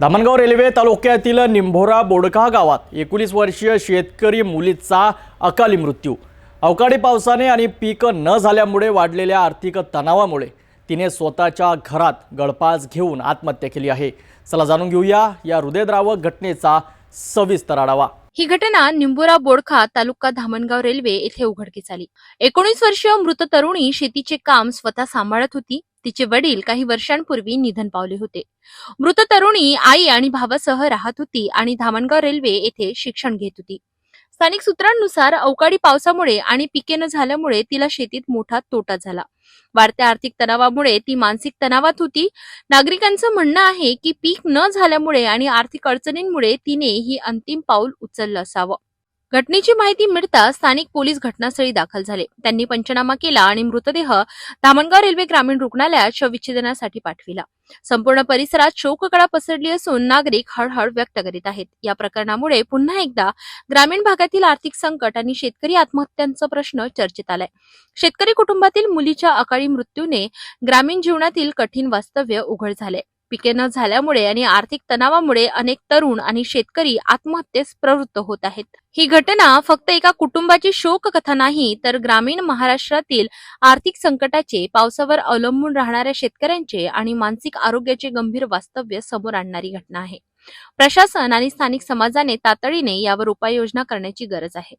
Dhamangaon railway तालुक्यातील निंभोरा बोडका गावात एकोणीस वर्षीय शेतकरी मुलीचा अकाली मृत्यू. अवकाळी पावसाने आणि पीक न झाल्यामुळे वाढलेल्या आर्थिक तणावामुळे तिने स्वतःच्या घरात गळपास घेऊन आत्महत्या केली आहे. चला जाणून घेऊया या हृदयद्रावक घटनेचा सविस्तर आढावा. ही घटना निंबोरा बोडखा तालुका धामणगाव रेल्वे येथे उघडकीस आली. एकोणीस वर्षीय मृत तरुणी शेतीचे काम स्वतः सांभाळत होती. तिचे वडील काही वर्षांपूर्वी निधन पावले होते. मृत तरुणी आई आणि भावासह राहत होती आणि धामणगाव रेल्वे येथे शिक्षण घेत होती. स्थानिक सूत्रांनुसार अवकाळी पावसामुळे आणि पिके न झाल्यामुळे तिला शेतीत मोठा तोटा झाला. वाढत्या आर्थिक तणावामुळे ती मानसिक तणावात होती. नागरिकांचं म्हणणं आहे की पीक न झाल्यामुळे आणि आर्थिक अडचणींमुळे तिने ही अंतिम पाऊल उचललं असावं. घटनेची माहिती मिळताच स्थानिक पोलीस घटनास्थळी दाखल झाले. त्यांनी पंचनामा केला आणि मृतदेह धामणगाव रेल्वे ग्रामीण रुग्णालयात शवविच्छेदनासाठी पाठविला. संपूर्ण परिसरात शोककळा पसरली असून नागरिक हळहळ व्यक्त करीत आहेत. या प्रकरणामुळे पुन्हा एकदा ग्रामीण भागातील आर्थिक संकट आणि शेतकरी आत्महत्यांचा प्रश्न चर्चेत आलाय. शेतकरी कुटुंबातील मुलीच्या अकाळी मृत्यूने ग्रामीण जीवनातील कठीण वास्तव्य उघड झाले पिके न झाल्यामुळे आणि आर्थिक तणावामुळे अनेक तरुण आणि शेतकरी आत्महत्येस प्रवृत्त होत आहेत. ही घटना फक्त एका कुटुंबाची शोककथा नाही तर ग्रामीण महाराष्ट्रातील आर्थिक संकटाचे पावसावर अवलंबून राहणाऱ्या शेतकऱ्यांचे आणि मानसिक आरोग्याचे गंभीर वास्तव्य समोर आणणारी घटना आहे. प्रशासन आणि स्थानिक समाजाने तातडीने यावर उपाययोजना करण्याची गरज आहे.